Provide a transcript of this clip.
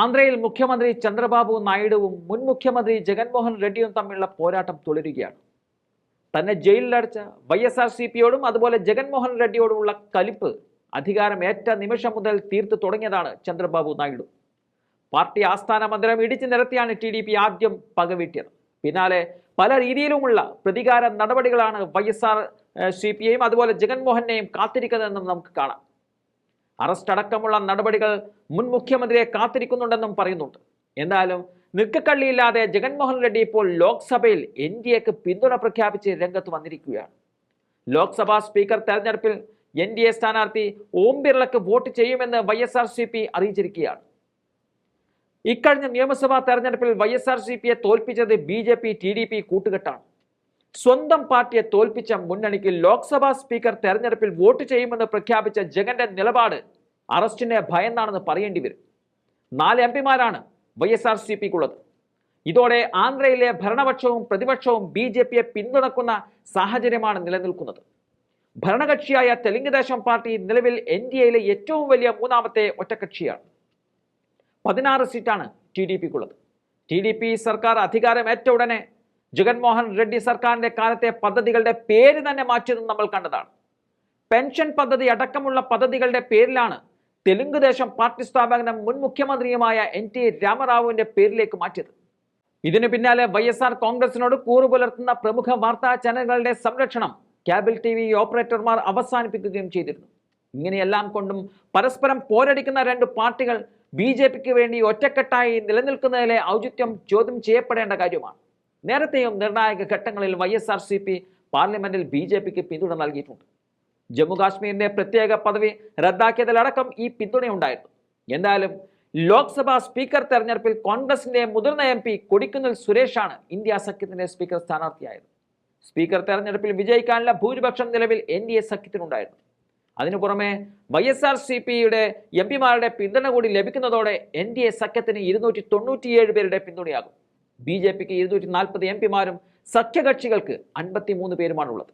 ആന്ധ്രയിൽ മുഖ്യമന്ത്രി ചന്ദ്രബാബു നായിഡുവും മുൻ മുഖ്യമന്ത്രി ജഗൻമോഹൻ റെഡ്ഡിയും തമ്മിലുള്ള പോരാട്ടം തുടരുകയാണ്. തന്നെ ജയിലിലടച്ച വൈ എസ് ആർ സി പിയോടും അതുപോലെ ജഗൻമോഹൻ റെഡ്ഡിയോടുമുള്ള കലിപ്പ് അധികാരം ഏറ്റ നിമിഷം മുതൽ തീർത്തു തുടങ്ങിയതാണ് ചന്ദ്രബാബു നായിഡു. പാർട്ടി ആസ്ഥാന മന്ദിരം ഇടിച്ചു നിരത്തിയാണ് ടി ഡി പി ആദ്യം പകവീട്ടിയത്. പിന്നാലെ പല രീതിയിലുമുള്ള പ്രതികാര നടപടികളാണ് വൈ എസ് ആർ സി പിയെയും അതുപോലെ ജഗൻമോഹനെയും കാത്തിരിക്കുന്നതെന്നും നമുക്ക് കാണാം. അറസ്റ്റ് അടക്കമുള്ള നടപടികൾ മുൻ മുഖ്യമന്ത്രിയെ കാത്തിരിക്കുന്നുണ്ടെന്നും പറയുന്നുണ്ട്. എന്നാലും നിൽക്കക്കള്ളിയില്ലാതെ ജഗൻമോഹൻ റെഡ്ഡി ഇപ്പോൾ ലോക്സഭയിൽ എൻ ഡി എക്ക് പിന്തുണ പ്രഖ്യാപിച്ച് രംഗത്ത് വന്നിരിക്കുകയാണ്. ലോക്സഭാ സ്പീക്കർ തെരഞ്ഞെടുപ്പിൽ എൻ ഡി എ സ്ഥാനാർത്ഥി ഓം ബിർളക്ക് വോട്ട് ചെയ്യുമെന്ന് Y S R C P അറിയിച്ചിരിക്കുകയാണ്. ഇക്കഴിഞ്ഞ നിയമസഭാ തെരഞ്ഞെടുപ്പിൽ വൈ എസ് ആർ സി പിയെ തോൽപ്പിച്ചത് B J P T D P കൂട്ടുകെട്ടാണ്. സ്വന്തം പാർട്ടിയെ തോൽപ്പിച്ച മുന്നണിക്ക് ലോക്സഭാ സ്പീക്കർ തെരഞ്ഞെടുപ്പിൽ വോട്ട് ചെയ്യുമെന്ന് പ്രഖ്യാപിച്ച ജഗന്റെ നിലപാട് അറസ്റ്റിനെ ഭയന്നാണെന്ന് പറയേണ്ടി വരും. നാല് എം പിമാരാണ് വൈ എസ് ആർ സി പിക്കുള്ളത് ഇതോടെ ആന്ധ്രയിലെ ഭരണപക്ഷവും പ്രതിപക്ഷവും ബി ജെ പിയെ പിന്തുണക്കുന്ന സാഹചര്യമാണ് നിലനിൽക്കുന്നത്. ഭരണകക്ഷിയായ തെലുങ്ക് ദേശം പാർട്ടി നിലവിൽ എൻ ഡി എയിലെ ഏറ്റവും വലിയ മൂന്നാമത്തെ ഒറ്റക്കക്ഷിയാണ് പതിനാറ് സീറ്റാണ് ടി ഡി പിക്കുള്ളത് ടി ഡി പി സർക്കാർ അധികാരമേറ്റ ഉടനെ ജഗൻമോഹൻ റെഡ്ഡി സർക്കാരിന്റെ കാലത്തെ പദ്ധതികളുടെ പേര് തന്നെ മാറ്റിയതും നമ്മൾ കണ്ടതാണ്. പെൻഷൻ പദ്ധതി അടക്കമുള്ള പദ്ധതികളുടെ പേരിലാണ് തെലുങ്ക് ദേശം പാർട്ടി സ്ഥാപകനും മുൻ മുഖ്യമന്ത്രിയുമായ എൻ ടി രാമറാവുവിന്റെ പേരിലേക്ക് മാറ്റിയത്. ഇതിനു പിന്നാലെ വൈ എസ് ആർ കോൺഗ്രസിനോട് കൂറു പുലർത്തുന്ന പ്രമുഖ വാർത്താ ചാനലുകളുടെ സംരക്ഷണം കേബിൾ ടി വി ഓപ്പറേറ്റർമാർ അവസാനിപ്പിക്കുകയും ചെയ്തിരുന്നു. ഇങ്ങനെയെല്ലാം കൊണ്ടും പരസ്പരം പോരടിക്കുന്ന രണ്ട് പാർട്ടികൾ ബി ജെ പിക്ക് വേണ്ടി ഒറ്റക്കെട്ടായി നിലനിൽക്കുന്നതിലെ ഔചിത്യം ചോദ്യം ചെയ്യപ്പെടേണ്ട കാര്യമാണ്. നേരത്തെയും നിർണായക ഘട്ടങ്ങളിൽ Y S R C P പാർലമെന്റിൽ ബി ജെ പിക്ക് പിന്തുണ നൽകിയിട്ടുണ്ട്. ജമ്മുകാശ്മീരിന്റെ പ്രത്യേക പദവി റദ്ദാക്കിയതിലടക്കം ഈ പിന്തുണയുണ്ടായിരുന്നു. എന്തായാലും ലോക്സഭാ സ്പീക്കർ തെരഞ്ഞെടുപ്പിൽ കോൺഗ്രസിന്റെ മുതിർന്ന എം പി കൊടിക്കുന്നിൽ സുരേഷാണ് ഇന്ത്യ സഖ്യത്തിന്റെ സ്പീക്കർ സ്ഥാനാർത്ഥിയായത്. സ്പീക്കർ തെരഞ്ഞെടുപ്പിൽ വിജയിക്കാനുള്ള ഭൂരിപക്ഷം നിലവിൽ എൻ ഡി എ സഖ്യത്തിനുണ്ടായിരുന്നു. അതിനു പുറമെ വൈ എസ് ആർ സി പിയുടെ എം പിമാരുടെ പിന്തുണ കൂടി ലഭിക്കുന്നതോടെ എൻ ഡി എ സഖ്യത്തിന് ഇരുന്നൂറ്റി തൊണ്ണൂറ്റിയേഴ് പേരുടെ പിന്തുണയാകും. ബി ജെ പിക്ക് ഇരുന്നൂറ്റി നാൽപ്പത് എം പിമാരും സഖ്യകക്ഷികൾക്ക് അൻപത്തി മൂന്ന് പേരുമാണുള്ളത്.